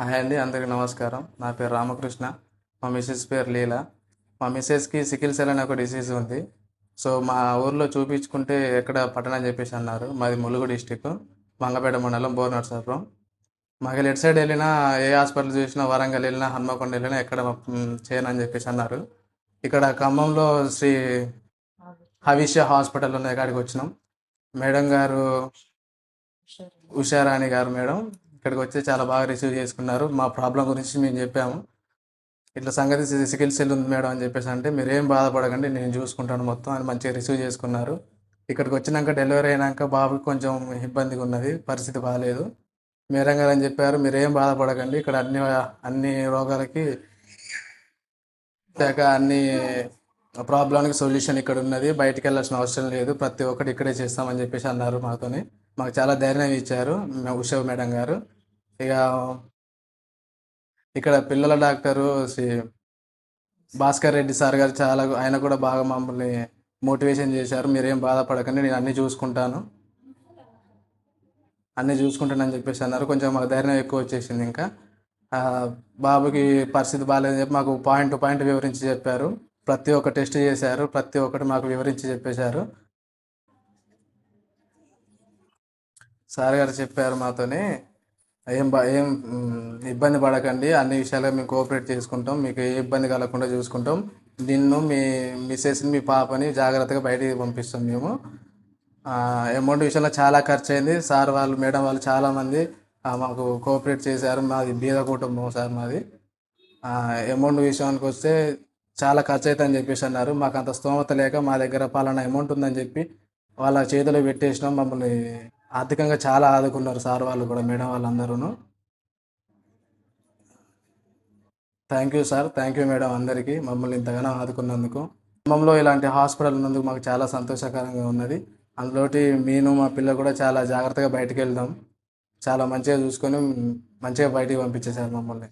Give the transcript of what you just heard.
Hi అండి అందరికీ నమస్కారం. నా పేరు రామకృష్ణ. మా మిస్సెస్ పేరు లీల. మా మిస్సెస్కి సికిల్ సెల్ అనే ఒక డిసీజ్ ఉంది. సో మా ఊర్లో చూపించుకుంటే ఎక్కడ పట్టణ చెప్పేసి అన్నారు. మాది ములుగు డిస్టిక్ మంగపేట మండలం బోర్ నర్సాపురం మాకు ఎటు సైడ్ వెళ్ళినా ఏ హాస్పిటల్ చూసినా వరంగల్ వెళ్ళినా హన్మకొండ వెళ్ళినా ఎక్కడ మ్, చేయను అని చెప్పేసి అన్నారు. ఇక్కడ ఖమ్మంలో శ్రీ హవిష్య హాస్పిటల్ ఉన్న కాడికి వచ్చినాం. మేడం గారు ఉషారాణి గారు మేడం. ఇక్కడికి వచ్చి చాలా బాగా రిసీవ్ చేసుకున్నారు. మా ప్రాబ్లం గురించి మేము చెప్పాము. ఇట్లా సంగతి సి- సికిల్ సెల్ ఉంది మేడం అని చెప్పేసి అంటే మీరు ఏం బాధపడకండి నేను చూసుకుంటాను మొత్తం అని మంచిగా రిసీవ్ చేసుకున్నారు. ఇక్కడికి వచ్చినాక డెలివరీ అయినాక బాబుకి కొంచెం ఇబ్బందిగా ఉన్నది పరిస్థితి బాగాలేదు మేడం అని చెప్పారు మీరేం బాధపడకండి ఇక్కడ అన్ని అన్ని రోగాలకి లేక అన్ని ప్రాబ్లంకి సొల్యూషన్ ఇక్కడ ఉన్నది బయటికి వెళ్ళాల్సిన అవసరం లేదు ప్రతి ఒక్కటి ఇక్కడే చేస్తామని చెప్పేసి అన్నారు మాతోని. మాకు చాలా ధైర్యం ఇచ్చారు మ- ఉషా మేడం గారు. ఇక ఇక్కడ పిల్లల డాక్టరు శ్రీ భాస్కర్ రెడ్డి సార్ గారు చాలా ఆయన కూడా బాగా మమ్మల్ని మోటివేషన్ చేశారు. మీరేం బాధపడకండి నేను అన్నీ చూసుకుంటాను. అన్నీ చూసుకుంటానని చెప్పేసి అన్నారు. కొంచెం మాకు ధైర్యం ఎక్కువ వచ్చేసింది ఇంకా. బాబుకి పరిస్థితి బాగాలేదని చెప్పి మాకు పాయింట్ టు పాయింట్ వివరించి చెప్పారు. ప్రతి ఒక్క టెస్ట్ చేశారు ప్రతి ఒక్కటి మాకు వివరించి చెప్పేశారు. సార్ గారు చెప్పారు మాతోని. ఏం బా ఏం ఇబ్బంది పడకండి. అన్ని విషయాలుగా మేము కోఆపరేట్ చేసుకుంటాం. మీకు ఏ ఇబ్బంది కలగకుండా చూసుకుంటాం. నిన్ను మీ మిస్సెస్ని మీ పాపని జాగ్రత్తగా బయటికి పంపిస్తాం మేము. అమౌంట్ విషయంలో చాలా ఖర్చు అయింది సార్ వాళ్ళు మేడం వాళ్ళు చాలామంది మాకు కోఆపరేట్ చేశారు. మాది బీద కుటుంబం సార్ మాది. అమౌంట్ విషయానికి వస్తే చాలా ఖర్చు అవుతుందని చెప్పేసి అన్నారు. మాకు అంత స్తోమత లేక మా దగ్గర పలానా అమౌంట్ ఉందని చెప్పి వాళ్ళ చేతిలో పెట్టేసినాం మమ్మల్ని ఆర్థికంగా చాలా ఆదుకున్నారు సార్ వాళ్ళు కూడా మేడం వాళ్ళందరూ thank you sir thank you madam అందరికీ మమ్మల్ని ఇంతగానో ఆదుకున్నందుకు. ఖమ్మంలో ఇలాంటి హాస్పిటల్ ఉన్నందుకు మాకు చాలా సంతోషకరంగా ఉన్నది. అందులోటి నేను మా పిల్ల కూడా చాలా జాగ్రత్తగా బయటకు వెళ్దాం. చాలా మంచిగా చూసుకొని మంచిగా బయటికి పంపించేశారు మమ్మల్ని.